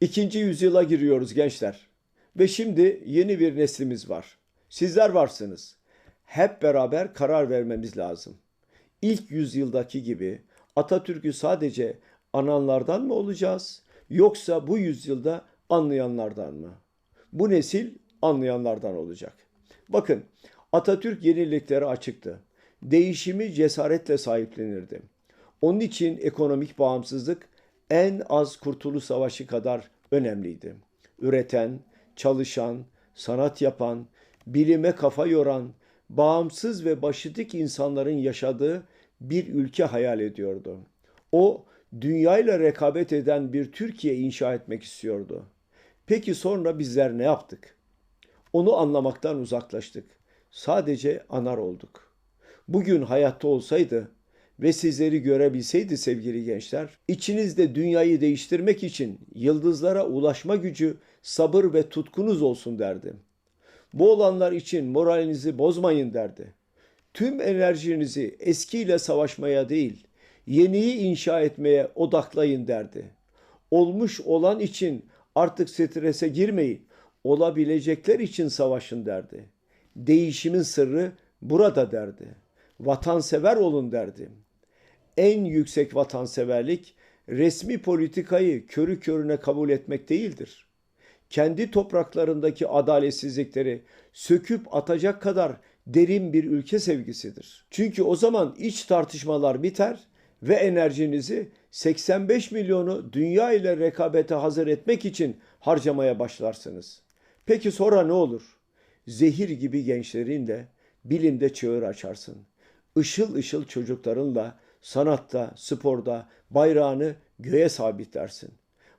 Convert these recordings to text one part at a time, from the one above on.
İkinci yüzyıla giriyoruz gençler. Ve şimdi yeni bir neslimiz var. Sizler varsınız. Hep beraber karar vermemiz lazım. İlk yüzyıldaki gibi Atatürk'ü sadece ananlardan mı olacağız yoksa bu yüzyılda anlayanlardan mı? Bu nesil anlayanlardan olacak. Bakın Atatürk yeniliklere açıktı. Değişimi cesaretle sahiplenirdi. Onun için ekonomik bağımsızlık en az Kurtuluş Savaşı kadar önemliydi. Üreten, çalışan, sanat yapan, bilime kafa yoran, bağımsız ve başıtık insanların yaşadığı bir ülke hayal ediyordu. O dünyayla rekabet eden bir Türkiye inşa etmek istiyordu. Peki sonra bizler ne yaptık? Onu anlamaktan uzaklaştık. Sadece anar olduk. Bugün hayatta olsaydı ve sizleri görebilseydi sevgili gençler, içinizde dünyayı değiştirmek için yıldızlara ulaşma gücü, sabır ve tutkunuz olsun derdi. Bu olanlar için moralinizi bozmayın derdi. Tüm enerjinizi eskiyle savaşmaya değil, yeniyi inşa etmeye odaklayın derdi. Olmuş olan için artık strese girmeyin, olabilecekler için savaşın derdi. Değişimin sırrı burada derdi. Vatansever olun derdi. En yüksek vatanseverlik resmi politikayı körü körüne kabul etmek değildir. Kendi topraklarındaki adaletsizlikleri söküp atacak kadar derin bir ülke sevgisidir. Çünkü o zaman iç tartışmalar biter ve enerjinizi 85 milyonu dünya ile rekabete hazır etmek için harcamaya başlarsınız. Peki sonra ne olur? Zehir gibi gençlerinle bilimde çığır açarsın. Işıl ışıl çocuklarınla sanatta, sporda bayrağını göğe sabitlersin.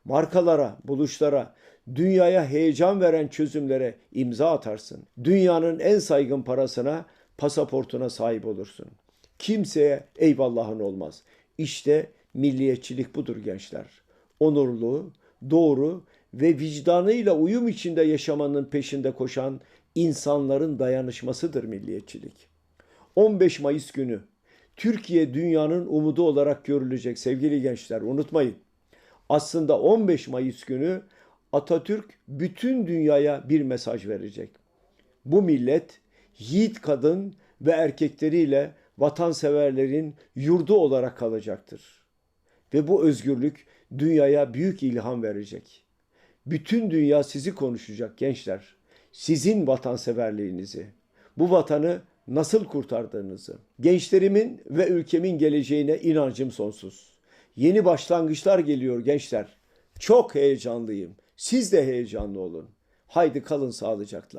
Markalara, buluşlara, dünyaya heyecan veren çözümlere imza atarsın. Dünyanın en saygın parasına, pasaportuna sahip olursun. Kimseye eyvallahın olmaz. İşte milliyetçilik budur gençler. Onurlu, doğru ve vicdanıyla uyum içinde yaşamanın peşinde koşan insanların dayanışmasıdır milliyetçilik. 15 Mayıs günü Türkiye dünyanın umudu olarak görülecek sevgili gençler unutmayın. Aslında 15 Mayıs günü Atatürk bütün dünyaya bir mesaj verecek. Bu millet yiğit kadın ve erkekleriyle vatanseverlerin yurdu olarak kalacaktır. Ve bu özgürlük dünyaya büyük ilham verecek. Bütün dünya sizi konuşacak gençler. Sizin vatanseverliğinizi, bu vatanı nasıl kurtardığınızı. Gençlerimin ve ülkemin geleceğine inancım sonsuz. Yeni başlangıçlar geliyor gençler. Çok heyecanlıyım. Siz de heyecanlı olun. Haydi kalın sağlıcakla.